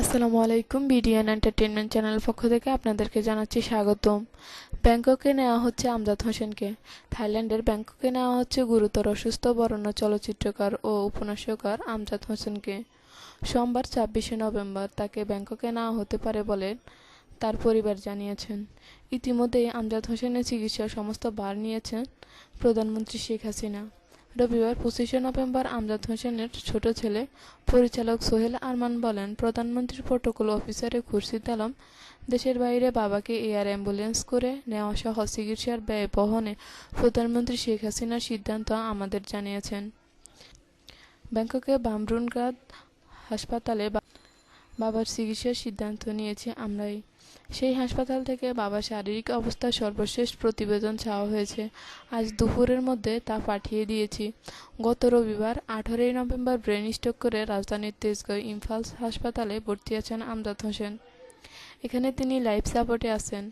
আসসালামু আলাইকুম, BDN entertainment channel পক্ষ থেকে আপনাদেরকে জানাচ্ছি স্বাগতম। ব্যাংককে নেওয়া হচ্ছে আমজাদ হোসেনকে। থাইল্যান্ডের ব্যাংককে নেওয়া হচ্ছে গুরুতর অসুস্থ বরণ্য চলচ্চিত্রকার ও উপন্যাসকার আমজাদ হোসেনকে। সোমবার ছাব্বিশে নভেম্বর তাকে ব্যাংককে নেওয়া হতে পারে বলে তার পরিবার জানিয়েছেন। ইতিমধ্যেই আমজাদ হোসেনের চিকিৎসার সমস্ত ভার নিয়েছেন প্রধানমন্ত্রী শেখ হাসিনা। রবিবার পঁচিশে নভেম্বর আমজাদ হোসেনের ছোট ছেলে পরিচালক সোহেল আরমান বলেন প্রধানমন্ত্রীর প্রোটোকল অফিসারে খুরশিদ আলম দেশের বাইরে বাবাকে এয়ার অ্যাম্বুলেন্স করে নেওয়া সহ চিকিৎসার ব্যয় বহনে প্রধানমন্ত্রী শেখ হাসিনার সিদ্ধান্ত আমাদের জানিয়েছেন। ব্যাংককে বামরুনগাদ হাসপাতালে বাবার চিকিৎসার সিদ্ধান্ত নিয়েছি আমরাই। সেই হাসপাতাল থেকে বাবার শারীরিক অবস্থার সর্বশেষ প্রতিবেদন চাওয়া হয়েছে। আজ দুপুরের মধ্যে তা পাঠিয়ে দিয়েছি। গত রবিবার, আঠারোই নভেম্বর ব্রেন স্ট্রোক করে রাজধানীর তেজগাঁও ইম্ফালস হাসপাতালে ভর্তি আছেন আমজাদ হোসেন। এখানে তিনি লাইফ সাপোর্টে আছেন।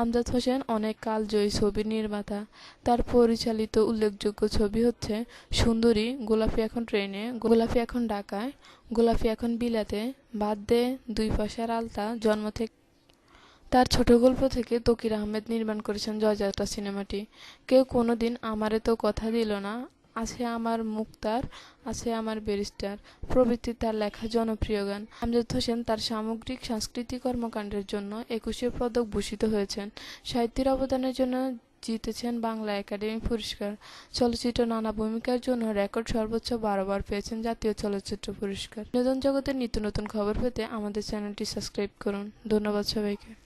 আমজাদ হোসেন অনেক কালজয়ী ছবির নির্মাতা। তার পরিচালিত উল্লেখযোগ্য ছবি হচ্ছে সুন্দরী, গোলাপি এখন ট্রেনে, গোলাপি এখন ঢাকায়, গোলাপি এখন বিলাতে, বাদ দে দুই পয়সার আলতা, জন্ম থেকে তার ছোট গল্প থেকে তকির আহমেদ নির্মাণ করেছেন জয়যাত্রা সিনেমাটি। কেউ কোনোদিন আমারে তো কথা দিল না আছে আমার মুক্তার, আছে আমার ব্যারিস্টার। প্রভৃতি তার লেখা জনপ্রিয় গান। আমজাদ হোসেন তার সামগ্রিক সাংস্কৃতিক কর্মকাণ্ডের জন্য একুশে পদক ভূষিত হয়েছেন। সাহিত্যের অবদানের জন্য জিতেছেন বাংলা একাডেমি পুরস্কার। চলচ্চিত্র নানা ভূমিকার জন্য রেকর্ড সর্বোচ্চ বারোবার পেয়েছেন জাতীয় চলচ্চিত্র পুরস্কার। বিনোদন জগতের নিত্য নতুন খবর পেতে আমাদের চ্যানেলটি সাবস্ক্রাইব করুন। ধন্যবাদ সবাইকে।